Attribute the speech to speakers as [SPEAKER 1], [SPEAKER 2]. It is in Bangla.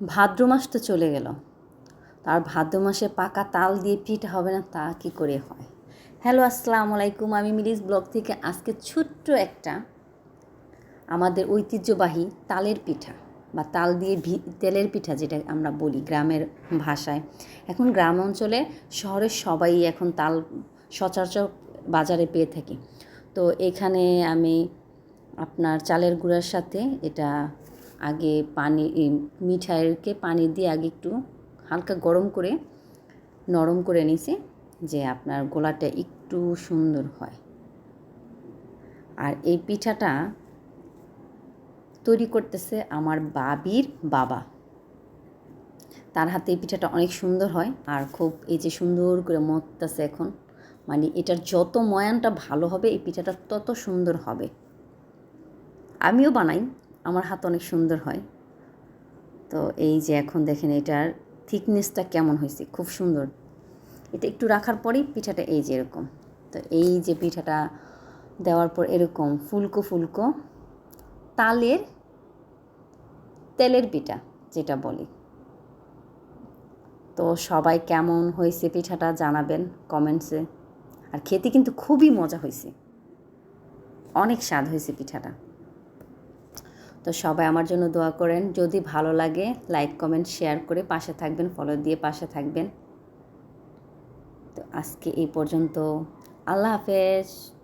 [SPEAKER 1] ভাদ্র মাস তো চলে গেল। তার ভাদ্র মাসে পাকা তাল দিয়ে পিঠা হবে না, তা কি করে হয়? হ্যালো, আসসালামু আলাইকুম। আমি মিলিস ব্লগ থেকে আজকে ছোট্ট একটা আমাদের ঐতিহ্যবাহী তালের পিঠা বা তাল দিয়ে ভি, তেলের পিঠা যেটা আমরা বলি গ্রামের ভাষায়। এখন গ্রাম অঞ্চলে শহরের সবাই এখন তাল সচরাচর বাজারে পেয়ে থাকি। তো এখানে আমি আপনার চালের গুঁড়ার সাথে এটা আগে পানি মিঠাইকে পানি দিয়ে আগে একটু হালকা গরম করে, নরম করে নিছি, যে আপনার গোলাটা একটু সুন্দর হয়। আর এই পিঠাটা তৈরি করতেছে আমার বাবির বাবা। তার হাতে এই পিঠাটা অনেক সুন্দর হয় আর খুব এই যে সুন্দর করে মততেছে এখন মানে এটার যত ময়ানটা ভালো হবে, এই পিঠাটা তত সুন্দর হবে। আমিও বানাই আমার হাত অনেক সুন্দর হয়। তো এই যে এখন দেখেন এটার থিকনেসটা কেমন হয়েছে? খুব সুন্দর। এটা একটু রাখার পরেই পিঠাটা এই যে এরকম। তো এই যে পিঠাটা দেওয়ার পর এরকম ফুলকো ফুলকো তালের তেলের পিঠা যেটা বলি। তো সবাই কেমন হয়েছে পিঠাটা জানাবেন কমেন্টসে। আর খেতে কিন্তু খুবই মজা হয়েছে। অনেক স্বাদ হয়েছে পিঠাটা। তো সবাই আমার জন্য দোয়া করেন। যদি ভালো লাগে লাইক কমেন্ট শেয়ার করে পাশে থাকবেন ফলো দিয়ে পাশে থাকবেন। তো আজকে এই পর্যন্ত। আল্লাহ হাফেজ।